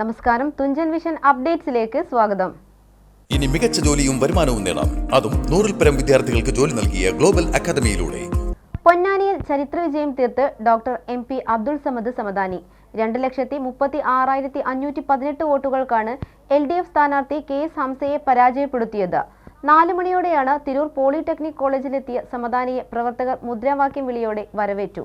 നമസ്കാരം. തുഞ്ചൻ വിഷൻ അപ്ഡേറ്റ്സിലേക്ക് സ്വാഗതം. ഇനി മികച്ച ജോലിയും വരുമാനവും നേടാം. അതും നൂറിൽ പരം വിദ്യാർത്ഥികൾക്ക് ജോലി നൽകിയ ഗ്ലോബൽ അക്കാദമിയിലൂടെ. പൊന്നാനിയിൽ ചരിത്ര വിജയം തീർത്ത് doctor M P Abdul Samad Samadani. രണ്ട് ലക്ഷത്തി മുപ്പത്തി ആറായിരത്തി അഞ്ഞൂറ്റി പതിനെട്ട് വോട്ടുകൾക്കാണ് എൽ ഡി എഫ് സ്ഥാനാർത്ഥി കെ എസ് ഹംസയെ പരാജയപ്പെടുത്തിയത്. നാല് മണിയോടെയാണ് തിരൂർ പോളിടെക്നിക് കോളേജിലെത്തിയ സമദാനിയെ പ്രവർത്തകർ മുദ്രാവാക്യം വിളിയോടെ വരവേറ്റു.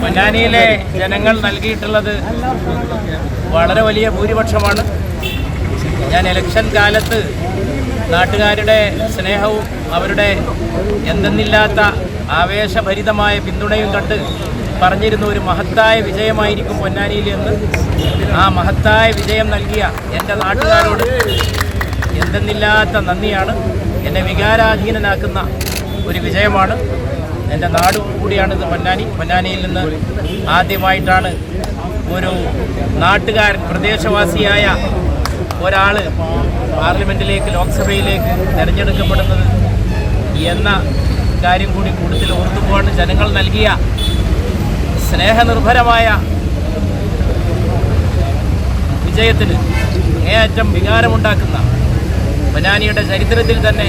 പൊന്നാനിയിലെ ജനങ്ങൾ നൽകിയിട്ടുള്ളത് വളരെ വലിയ ഭൂരിപക്ഷമാണ്. ഞാൻ ഇലക്ഷൻ കാലത്ത് നാട്ടുകാരുടെ സ്നേഹവും അവരുടെ എന്തെന്നില്ലാത്ത ആവേശഭരിതമായ പിന്തുണയും കണ്ട് പറഞ്ഞിരുന്ന ഒരു മഹത്തായ വിജയമായിരിക്കും പൊന്നാനിയിൽ എന്ന്. ആ മഹത്തായ വിജയം നൽകിയ എന്റെ നാട്ടുകാരോട് എന്തെന്നില്ലാത്ത നന്ദിയാണ്. എന്നെ വികാരാധീനനാക്കുന്ന ഒരു വിജയമാണ്. എന്റെ നാട് കൂടിയാണിത് പൊന്നാനി. പൊന്നാനിയിൽ നിന്ന് ആദ്യമായിട്ടാണ് ഒരു നാട്ടുകാരൻ പ്രദേശവാസിയായ ഒരാൾ പാർലമെന്റിലേക്ക് ലോക്സഭയിലേക്ക് തിരഞ്ഞെടുക്കപ്പെടുന്നത് എന്ന കാര്യം കൂടി കൂടുതൽ ഓർത്തുപോകാണ് ജനങ്ങൾ നൽകിയ സ്നേഹനിർഭരമായ വിജയത്തിന് അങ്ങേയറ്റം വികാരമുണ്ടാക്കുന്ന ബനാനിയുടെ ചരിത്രത്തിൽ തന്നെ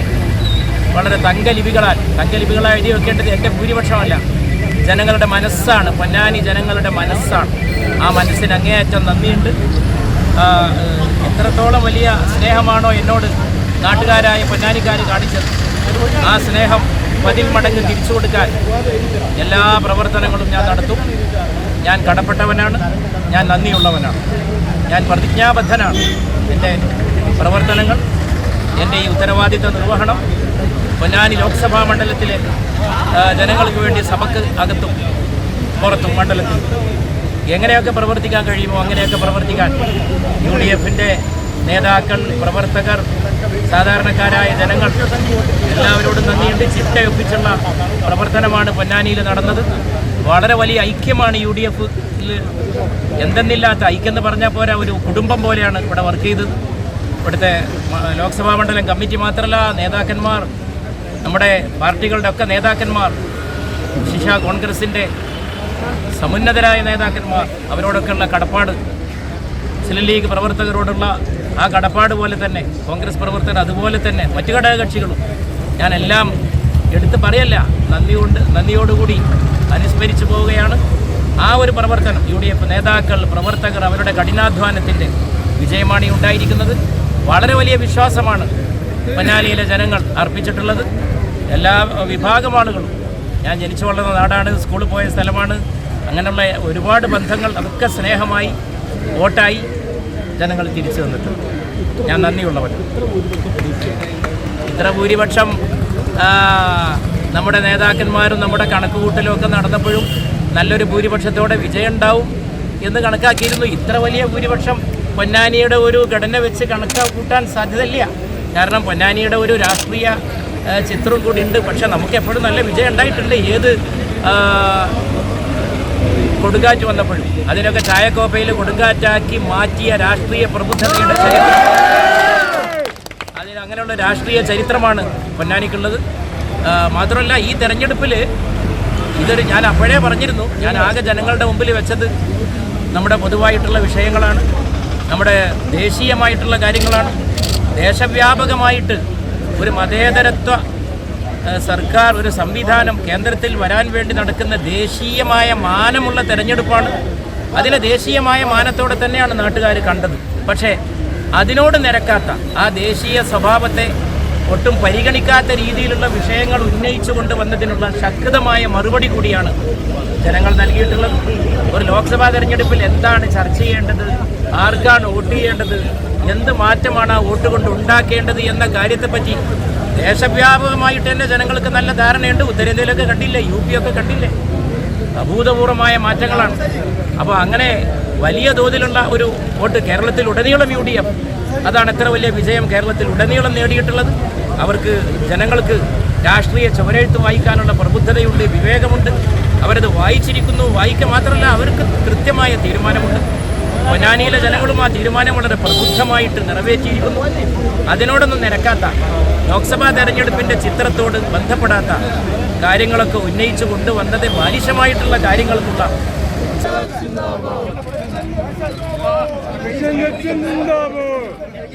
വളരെ തങ്കലിപികളാൽ തങ്കലിപികളാൽ എഴുതി വെക്കേണ്ടത് എന്റെ ഭൂരിപക്ഷമല്ല. ജനങ്ങളുടെ മനസ്സാണ് പൊന്നാനി ജനങ്ങളുടെ മനസ്സാണ്. ആ മനസ്സിന് അങ്ങേയറ്റം നന്ദിയുണ്ട്. എത്രത്തോളം വലിയ സ്നേഹമാണോ എന്നോട് നാട്ടുകാരായ പൊന്നാനിക്കാർ കാണിച്ചത്. ആ സ്നേഹം പതിൽ മടങ്ങ് തിരിച്ചു കൊടുക്കാൻ എല്ലാ പ്രവർത്തനങ്ങളും ഞാൻ നടത്തും. ഞാൻ കടപ്പെട്ടവനാണ്. ഞാൻ നന്ദിയുള്ളവനാണ്. ഞാൻ പ്രതിജ്ഞാബദ്ധനാണ്. എന്റെ പ്രവർത്തനങ്ങൾ എന്റെ ഈ ഉത്തരവാദിത്ത നിർവഹണം പൊന്നാനി ലോക്സഭാ മണ്ഡലത്തിലെ ജനങ്ങൾക്ക് വേണ്ടി സഭക്ക് അകത്തും പുറത്തും മണ്ഡലത്തിൽ. എങ്ങനെയൊക്കെ പ്രവർത്തിക്കാൻ കഴിയുമോ അങ്ങനെയൊക്കെ പ്രവർത്തിക്കാൻ യു ഡി എഫിന്റെ നേതാക്കൾ പ്രവർത്തകർ സാധാരണക്കാരായ ജനങ്ങൾ എല്ലാവരോടും നന്ദിയുണ്ട്. ചിട്ടയൊപ്പിച്ചുള്ള പ്രവർത്തനമാണ് പൊന്നാനിയിൽ നടന്നത്. വളരെ വലിയ ഐക്യമാണ് യു ഡി എഫ് എന്തെന്നില്ലാത്ത ഐക്യം എന്ന് പറഞ്ഞാൽ പോരാ ഒരു കുടുംബം പോലെയാണ് ഇവിടെ വർക്ക് ചെയ്തത്. ഇവിടുത്തെ ലോക്സഭാ മണ്ഡലം കമ്മിറ്റി മാത്രമല്ല നേതാക്കന്മാർ നമ്മുടെ പാർട്ടികളുടെ ഒക്കെ നേതാക്കന്മാർ ശിശ കോൺഗ്രസിന്റെ സമുന്നതരായ നേതാക്കന്മാർ അവരോടൊക്കെയുള്ള കടപ്പാട് മുസ്ലിം ലീഗ് പ്രവർത്തകരോടുള്ള ആ കടപ്പാട് പോലെ തന്നെ കോൺഗ്രസ് പ്രവർത്തകർ അതുപോലെ തന്നെ മറ്റു ഘടകകക്ഷികളും ഞാനെല്ലാം എടുത്ത് പറയല്ല. നന്ദിയുണ്ട് നന്ദിയോടുകൂടി അനുസ്മരിച്ചു പോവുകയാണ്. ആ ഒരു പ്രവർത്തനം യു ഡി എഫ് നേതാക്കൾ പ്രവർത്തകർ അവരുടെ കഠിനാധ്വാനത്തിന്റെ വിജയമാണ് ഉണ്ടായിരിക്കുന്നത്. വളരെ വലിയ വിശ്വാസമാണ് പൊന്നാനിയിലെ ജനങ്ങൾ അർപ്പിച്ചിട്ടുള്ളത്. എല്ലാ വിഭാഗം ആളുകളും ഞാൻ ജനിച്ചു വളർന്ന നാടാണ് സ്കൂളിൽ പോയ സ്ഥലമാണ് അങ്ങനെയുള്ള ഒരുപാട് ബന്ധങ്ങൾ അതൊക്കെ സ്നേഹമായി വോട്ടായി ജനങ്ങൾ തിരിച്ചു തന്നിട്ടുണ്ട് ഞാൻ നന്ദിയുള്ളവൻ ഇത്ര ഭൂരിപക്ഷം നമ്മുടെ നേതാക്കന്മാരും നമ്മുടെ കണക്കുകൂട്ടലും ഒക്കെ നടന്നപ്പോഴും നല്ലൊരു ഭൂരിപക്ഷത്തോടെ വിജയം ഉണ്ടാവും എന്ന് കണക്കാക്കിയിരുന്നു. ഇത്ര വലിയ ഭൂരിപക്ഷം പൊന്നാനിയുടെ ഒരു ഘടന വെച്ച് കണക്കാക്കൂട്ടാൻ സാധ്യതയില്ല. കാരണം പൊന്നാനിയുടെ ഒരു രാഷ്ട്രീയ ചിത്രം കൂടി ഉണ്ട്. പക്ഷെ നമുക്ക് എപ്പോഴും നല്ല വിജയം ഉണ്ടായിട്ടുണ്ട്. ഏത് കൊടുങ്കാറ്റ് വന്നപ്പോഴും. അതിനൊക്കെ ചായക്കോപ്പയിൽ കൊടുങ്കാറ്റാക്കി മാറ്റിയ രാഷ്ട്രീയ പ്രബുദ്ധതയുടെ ചരിത്രം. അങ്ങനെയുള്ള രാഷ്ട്രീയ ചരിത്രമാണ് പൊന്നാനിക്കുള്ളത്. മാത്രമല്ല ഈ തെരഞ്ഞെടുപ്പിൽ ഇതൊരു ഞാൻ അപ്പോഴേ പറഞ്ഞിരുന്നു ഞാൻ ആകെ ജനങ്ങളുടെ മുമ്പിൽ വെച്ചത് നമ്മുടെ പൊതുവായിട്ടുള്ള വിഷയങ്ങളാണ് നമ്മുടെ ദേശീയമായിട്ടുള്ള കാര്യങ്ങളാണ്. ദേശവ്യാപകമായിട്ട് ഒരു മതേതരത്വ സർക്കാർ ഒരു സംവിധാനം കേന്ദ്രത്തിൽ വരാൻ വേണ്ടി നടക്കുന്ന ദേശീയമായ മാനമുള്ള തെരഞ്ഞെടുപ്പാണ്. അതിനെ ദേശീയമായ മാനത്തോടെ തന്നെയാണ് നാട്ടുകാർ കണ്ടത്. പക്ഷേ അതിനോട് നിരക്കാത്ത ആ ദേശീയ സ്വഭാവത്തെ ഒട്ടും പരിഗണിക്കാത്ത രീതിയിലുള്ള വിഷയങ്ങൾ ഉന്നയിച്ചു കൊണ്ടുവന്നതിനുള്ള ശക്തമായ മറുപടി കൂടിയാണ് ജനങ്ങൾ നൽകിയിട്ടുള്ളത്. ഒരു ലോക്സഭാ തെരഞ്ഞെടുപ്പിൽ എന്താണ് ചർച്ച ചെയ്യേണ്ടത്? ആർക്കാണ് വോട്ട് ചെയ്യേണ്ടത്? എന്ത് മാറ്റമാണ് ആ വോട്ട് കൊണ്ട് ഉണ്ടാക്കേണ്ടത് എന്ന കാര്യത്തെപ്പറ്റി ദേശവ്യാപകമായിട്ട് തന്നെ ജനങ്ങൾക്ക് നല്ല ധാരണയുണ്ട്. ഉത്തരേന്ത്യയിലൊക്കെ കണ്ടില്ലേ? യു പി ഒക്കെ കണ്ടില്ലേ? അഭൂതപൂർവമായ മാറ്റങ്ങളാണ്. അപ്പോൾ അങ്ങനെ വലിയ തോതിലുള്ള ഒരു വോട്ട് കേരളത്തിൽ ഉടനീളം യു ഡി എഫ് അതാണ് എത്ര വലിയ വിജയം കേരളത്തിൽ ഉടനീളം നേടിയിട്ടുള്ളത്. അവർക്ക് ജനങ്ങൾക്ക് രാഷ്ട്രീയ ചുവരെഴുത്ത് വായിക്കാനുള്ള പ്രബുദ്ധതയുണ്ട് വിവേകമുണ്ട്. അവരത് വായിച്ചിരിക്കുന്നു. വായിക്കുക മാത്രമല്ല അവർക്ക് കൃത്യമായ തീരുമാനമുണ്ട്. പൊന്നാനിയിലെ ജനങ്ങളും ആ തീരുമാനം വളരെ പ്രബുദ്ധമായിട്ട് നിറവേറ്റിയിരിക്കുന്നു. അതിനോടൊന്നും നിരക്കാത്ത ലോക്സഭാ തെരഞ്ഞെടുപ്പിന്റെ ചിത്രത്തോട് ബന്ധപ്പെടാത്ത കാര്യങ്ങളൊക്കെ ഉന്നയിച്ചു കൊണ്ടുവന്നത് ബാലിശമായിട്ടുള്ള കാര്യങ്ങൾക്കുള്ള ഞാൻ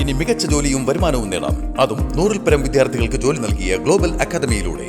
ഇനി മികച്ച ജോലിയും വരുമാനവും നേടാം. അതും നൂറിൽ പരം വിദ്യാർത്ഥികൾക്ക് ജോലി നൽകിയ ഗ്ലോബൽ അക്കാദമിയിലൂടെ.